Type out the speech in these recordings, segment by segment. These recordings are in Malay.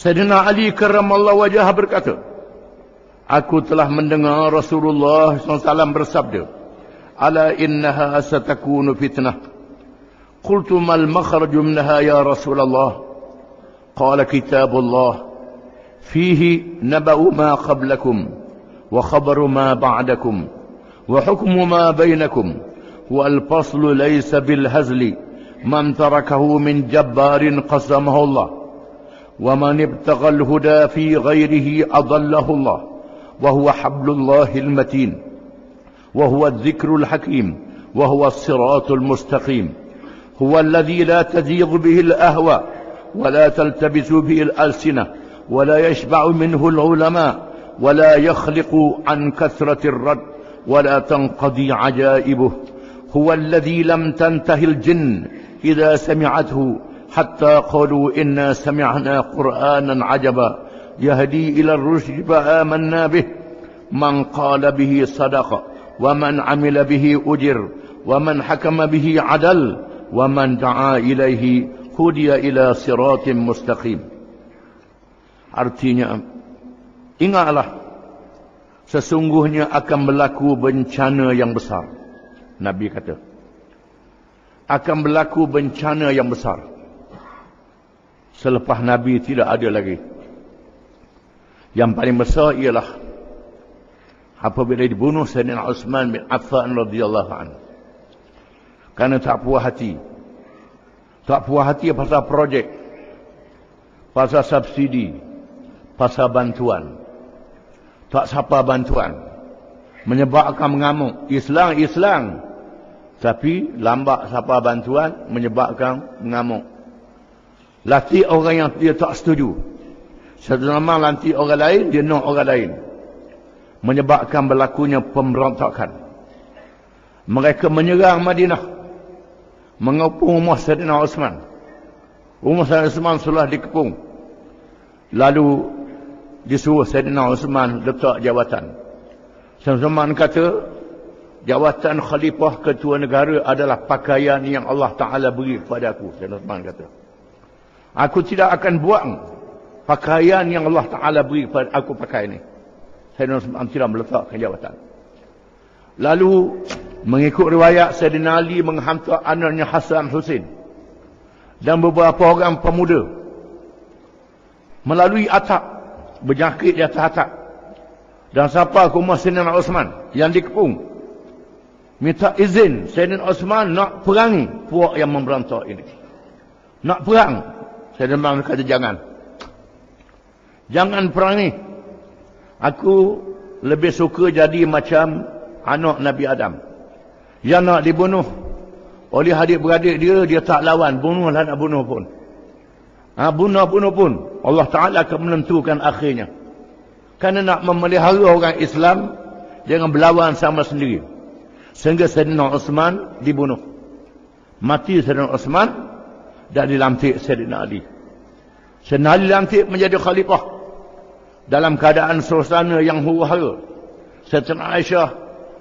Sayyidina Ali karamallahu wajah berkata, Aku telah mendengar Rasulullah SAW bersabda, Ala innaha satakunu fitnah. Qultu mal makhraju minha ya Rasulullah. Qala kitabullah. Fihi naba'u ma qablakum. Wa khabaru ma ba'dakum. Wa hukmu ma bainakum. Wa al-faslu laysa bil hazli. Man tarakahu min jabbarin qasamahu Allah. ومن ابتغى الهدى في غيره أضله الله وهو حبل الله المتين وهو الذكر الحكيم وهو الصراط المستقيم هو الذي لا تزيغ به الأهوى ولا تلتبس به الألسنة ولا يشبع منه العلماء ولا يخلق عن كثرة الرد ولا تنقضي عجائبه هو الذي لم تنته الجن إذا سمعته حتى قالوا إنا سمعنا قرآنا عجبا يهدي إلى الرشد فآمنا به من قال به صدق ومن عمل به أجر ومن حكم به عدل ومن دعا إليه هدي إلى صراط مستقيم Artinya, ingatlah, sesungguhnya akan berlaku bencana yang besar. Nabi kata, akan berlaku bencana yang besar. Selepas Nabi tidak ada lagi. Yang paling besar ialah apabila dibunuh Sayyidina Utsman bin Affan radhiyallahu anhu. Karena tak puas hati. Tak puas hati pasal projek. Pasal subsidi. Pasal bantuan. Tak siapa bantuan. Menyebabkan mengamuk. Islam, Islam. Tapi lambat siapa bantuan menyebabkan mengamuk. Latih orang yang dia tak setuju. Satu nama lantik orang lain, dia nak orang lain. Menyebabkan berlakunya pemberontakan. Mereka menyerang Madinah. Mengepung rumah Sayyidina Osman. Rumah Sayyidina Osman sudah dikepung. Lalu disuruh Sayyidina Osman letak jawatan. Sayyidina Osman kata, jawatan khalifah ketua negara adalah pakaian yang Allah Ta'ala beri kepada aku. Sayyidina Osman kata. Aku tidak akan buang pakaian yang Allah Ta'ala beri kepada aku pakai ini. Sayyidina Osman tidak meletakkan jawatan. Lalu mengikut riwayat Sayyidina Ali menghantar anaknya Hasan Hussein dan beberapa orang pemuda melalui atap berjangkit di atas atap dan siapa ke rumah Sayyidina Osman yang dikepung minta izin Sayyidina Osman nak perangi puak yang memberontak ini nak perang Sayyidina Osman kata jangan. Jangan perangi aku lebih suka jadi macam anak Nabi Adam. Yang nak dibunuh oleh adik-beradik dia dia tak lawan. Bunuhlah nak bunuh pun. Ha, bunuh-bunuh pun. Allah Ta'ala akan menentukan akhirnya. Kerana nak memelihara orang Islam jangan berlawan sama sendiri. Sehingga Sayyidina Osman dibunuh. Mati Sayyidina Osman dan dilantik Sayyidina Ali. Sayyidina Ali dilantik menjadi khalifah. Dalam keadaan suasana yang huru-hara. Sayyidina Aisyah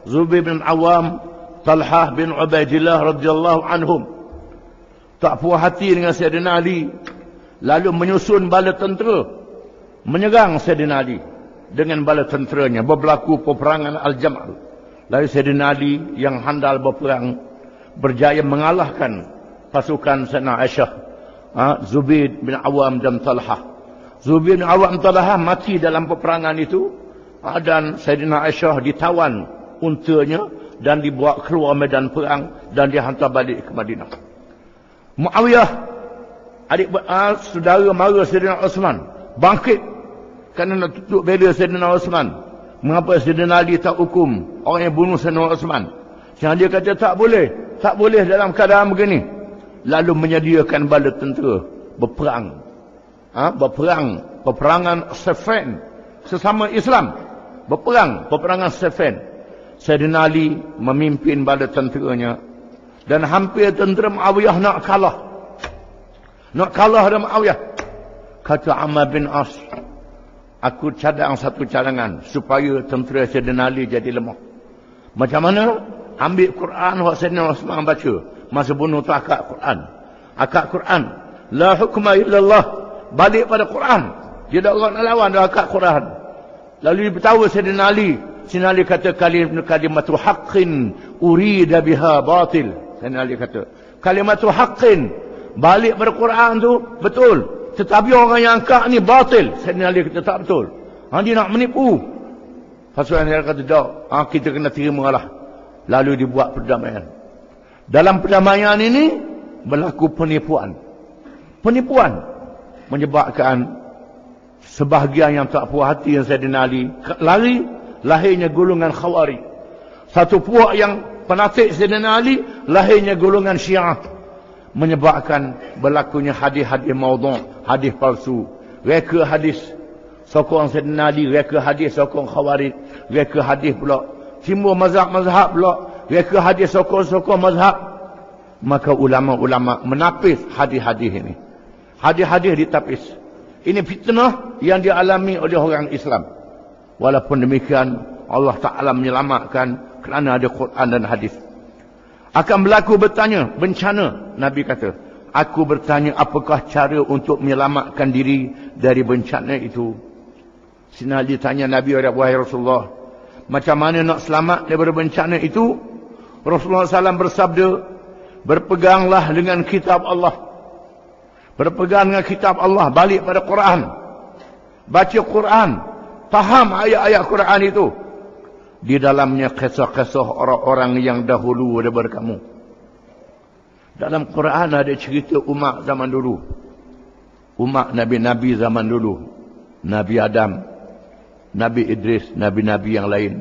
Zubair bin Awam Talhah bin Ubaidillah radhiyallahu anhum. Tak puas hati dengan Sayyidina Ali. Lalu menyusun bala tentera. Menyerang Sayyidina Ali dengan bala tenteranya. Berlaku peperangan Al-Jamal. Lalu Sayyidina Ali yang handal berperang berjaya mengalahkan pasukan Sayyidina Aisyah ha, Zubair bin Awam dan Talhah Zubair bin Awam Talhah mati dalam peperangan itu ha, dan Sayyidina Aisyah ditawan untanya dan dibawa keluar medan perang dan dihantar balik ke Madinah. Muawiyah adik uh, saudara mara Sayyidina Osman bangkit kerana nak tutup bela Sayyidina Osman. Mengapa Sayyidina Ali tak hukum orang yang bunuh Sayyidina Osman? Yang dia kata tak boleh, tak boleh dalam keadaan begini. Lalu menyediakan bala tentera berperang. Ha? berperang, peperangan Sefen sesama Islam. Berperang, peperangan Sefen. Sayyidina Ali memimpin bala tenteranya dan hampir tentera Muawiyah nak kalah. Nak kalah dengan Muawiyah. Kata Ammar bin As, aku cadang satu cadangan supaya tentera Sayyidina Ali jadi lemah. Macam mana? Ambil Quran yang Sayyidina Osman baca masa bunuh tak akak Quran. Akak Quran. La hukma illallah. Balik pada Quran. Dia tak nak lawan dah akad Quran. Lalu dia beritahu Sayyidina Ali. Sayyidina Ali kata kalim, kalimatu haqqin urida biha batil. Sayyidina Ali kata. Kalimatu haqqin. Balik pada Quran tu betul. Tetapi orang yang angkat ni batil. Sayyidina Ali kata tak betul. Ha, dia nak menipu. Dia kata tak. Ha, kita kena terima lah. Lalu dibuat perdamaian. Dalam perdamaian ini berlaku penipuan. Penipuan menyebabkan sebahagian yang tak puas hati yang saya Ali lari lahirnya golongan khawari. Satu puak yang penatik Sayyidina Ali lahirnya golongan syiah menyebabkan berlakunya hadis-hadis maudhu' hadis palsu reka hadis sokong Sayyidina Ali reka hadis sokong khawari reka hadis pula timbul mazhab-mazhab pula reka hadis sokong-sokong mazhab. Maka ulama-ulama menapis hadis-hadis ini. Hadis-hadis ditapis. Ini fitnah yang dialami oleh orang Islam. Walaupun demikian Allah Ta'ala menyelamatkan kerana ada Quran dan hadis. Akan berlaku bertanya bencana Nabi kata. Aku bertanya apakah cara untuk menyelamatkan diri dari bencana itu? Sina ditanya Nabi wahai Rasulullah. Macam mana nak selamat daripada bencana itu Rasulullah SAW bersabda berpeganglah dengan kitab Allah. Berpegang dengan kitab Allah balik pada Quran. Baca Quran faham ayat-ayat Quran itu. Di dalamnya kisah-kisah orang-orang yang dahulu daripada kamu. Dalam Quran ada cerita umat zaman dulu. Umat Nabi-Nabi zaman dulu. Nabi Adam Nabi Idris Nabi-Nabi yang lain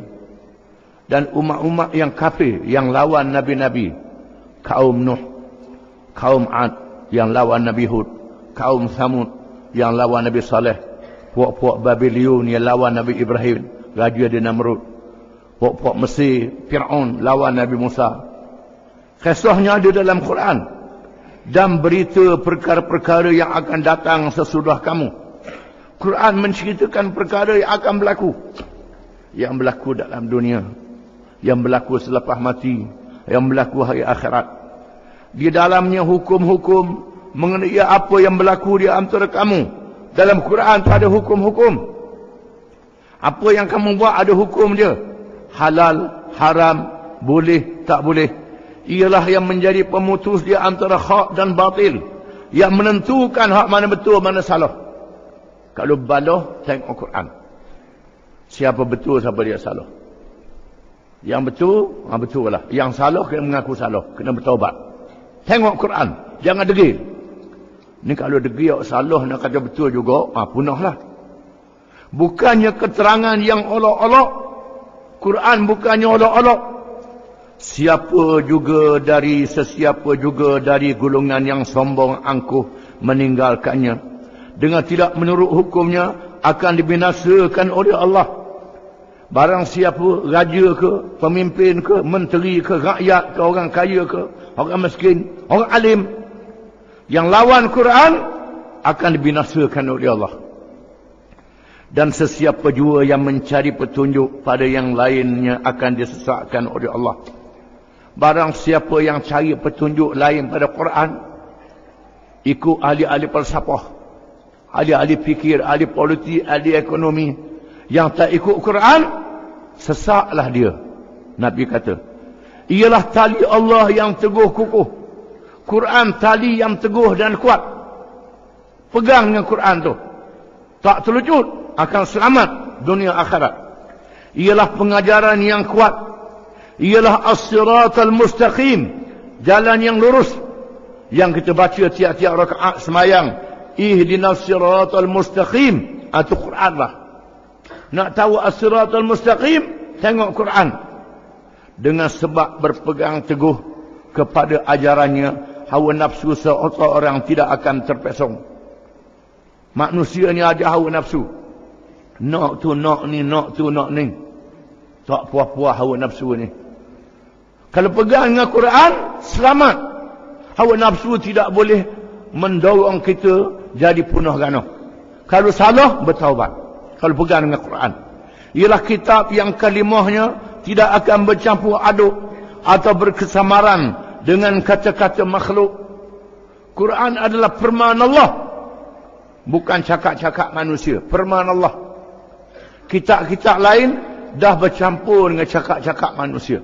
dan umat-umat yang kafir yang lawan Nabi-Nabi kaum Nuh kaum Ad yang lawan Nabi Hud, kaum Samud yang lawan Nabi Saleh, puak-puak Babylon yang lawan Nabi Ibrahim, raja di Namrud, puak-puak Mesir, Fir'aun lawan Nabi Musa. Kisahnya ada dalam Quran dan berita perkara-perkara yang akan datang sesudah kamu. Quran menceritakan perkara yang akan berlaku. Yang berlaku dalam dunia. Yang berlaku selepas mati. Yang berlaku hari akhirat di dalamnya hukum-hukum mengenai apa yang berlaku di antara kamu. Dalam Quran tu ada hukum-hukum. Apa yang kamu buat ada hukum dia. Halal, haram, boleh, tak boleh. Ialah yang menjadi pemutus di antara hak dan batil. Yang menentukan hak mana betul, mana salah. Kalau baloh, tengok Quran. Siapa betul, siapa dia salah. Yang betul, ha, betul lah. Yang salah, kena mengaku salah. Kena bertaubat. Tengok Quran. Jangan degil. Ni kalau degil salah nak kata betul juga, ah punahlah. Bukannya keterangan yang olok-olok. Quran bukannya olok-olok. Siapa juga dari sesiapa juga dari golongan yang sombong angkuh meninggalkannya. Dengan tidak menurut hukumnya akan dibinasakan oleh Allah. Barang siapa raja ke, pemimpin ke, menteri ke, rakyat ke, orang kaya ke, orang miskin, orang alim yang lawan Quran akan dibinasakan oleh Allah. Dan sesiapa jua yang mencari petunjuk pada yang lainnya akan disesatkan oleh Allah. Barang siapa yang cari petunjuk lain pada Quran, ikut ahli-ahli falsafah, ahli-ahli fikir, ahli politik, ahli ekonomi, yang tak ikut Quran sesaklah dia. Nabi kata ialah tali Allah yang teguh kukuh. Quran tali yang teguh dan kuat. Pegang dengan Quran tu. Tak terlucut akan selamat dunia akhirat. Ialah pengajaran yang kuat. Ialah as-siratal mustaqim jalan yang lurus. Yang kita baca tiap-tiap rakaat semayang. Ihdinas siratal mustaqim. Atau Quran lah nak tahu as-siratal mustaqim, tengok Quran. Dengan sebab berpegang teguh kepada ajarannya, hawa nafsu seorang tidak akan terpesong. Manusia ni ada hawa nafsu. Nak tu, nak ni, nak tu, nak ni. Tak puas-puas hawa nafsu ni. Kalau pegang dengan Quran, selamat. Hawa nafsu tidak boleh mendorong kita jadi punah ganah. Kalau salah, bertaubat kalau pegang dengan Quran. Ialah kitab yang kalimahnya tidak akan bercampur aduk atau berkesamaran dengan kata-kata makhluk. Quran adalah firman Allah. bukan cakap-cakap manusia firman Allah kitab-kitab lain dah bercampur dengan cakap-cakap manusia